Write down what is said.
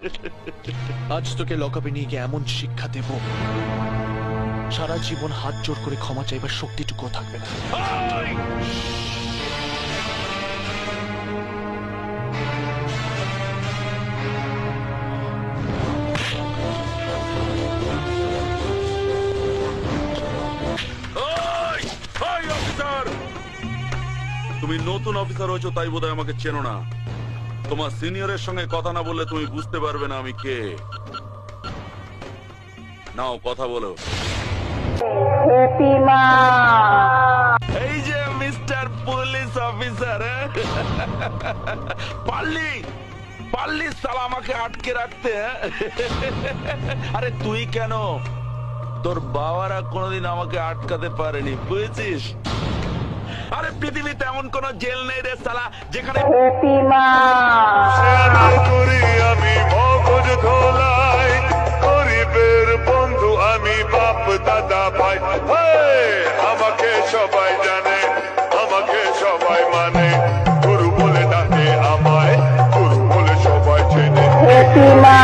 আজ তোকে লকআপে নিয়ে গিয়ে এমন শিক্ষা দেব। সারা জীবন হাত জোর করে ক্ষমা চাইবার শক্তিটুকুও থাকবে না! তুমি নতুন অফিসার হয়েছো, তাই বোধহয় আমাকে চেনো না। তোমার সিনিয়রের সঙ্গে কথা না বললে তুমি বুঝতে পারবে না আমি কে। নাও কথা বলো। এই যে মিস্টার পুলিশ অফিসার পারলি? পারলি সালা আমাকে আটকে রাখতে? আরে তুই কেন? তোর বাবারা কোনোদিন আমাকে আটকাতে পারেনি বুঝেছিস? আরে পৃথিবীতে এমন কোন জেল নেই রে সালা যেখানে করি আমি মগজ ধোলাই গরিবের বন্ধু আমি বাপ দাদা ভাই। আমাকে সবাই জানে আমাকে সবাই মানে। গুরু বলে ডাকে আমায় গুরু বলে সবাই চেনে। প্রতিমা